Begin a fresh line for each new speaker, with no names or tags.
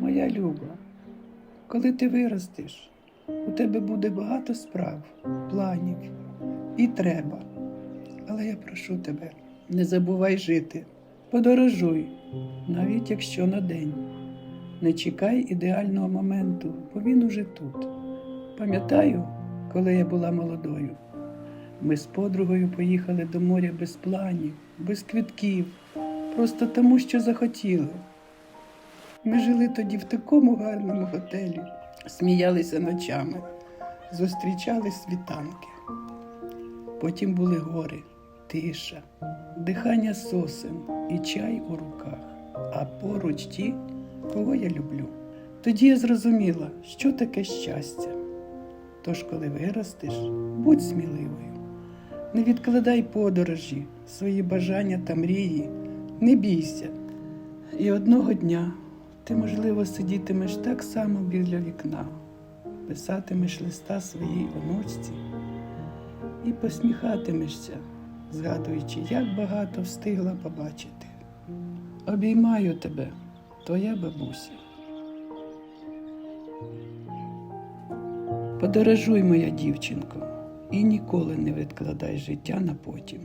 Моя люба, коли ти виростеш, у тебе буде багато справ, планів і треба. Але я прошу тебе, не забувай жити, подорожуй, навіть якщо на день. Не чекай ідеального моменту, бо він уже тут. Пам'ятаю, коли я була молодою. Ми з подругою поїхали до моря без планів, без квитків, просто тому, що захотіли. Ми жили тоді в такому гарному готелі, сміялися ночами, зустрічали світанки. Потім були гори, тиша, дихання сосен і чай у руках, а поруч ті, кого я люблю. Тоді я зрозуміла, що таке щастя. Тож, коли виростеш, будь сміливою. Не відкладай подорожі, свої бажання та мрії, не бійся. І одного дня ти, можливо, сидітимеш так само біля вікна, писатимеш листа своїй онучці і посміхатимешся, згадуючи, як багато встигла побачити. Обіймаю тебе, твоя бабуся. Подорожуй, моя дівчинко, і ніколи не відкладай життя на потім.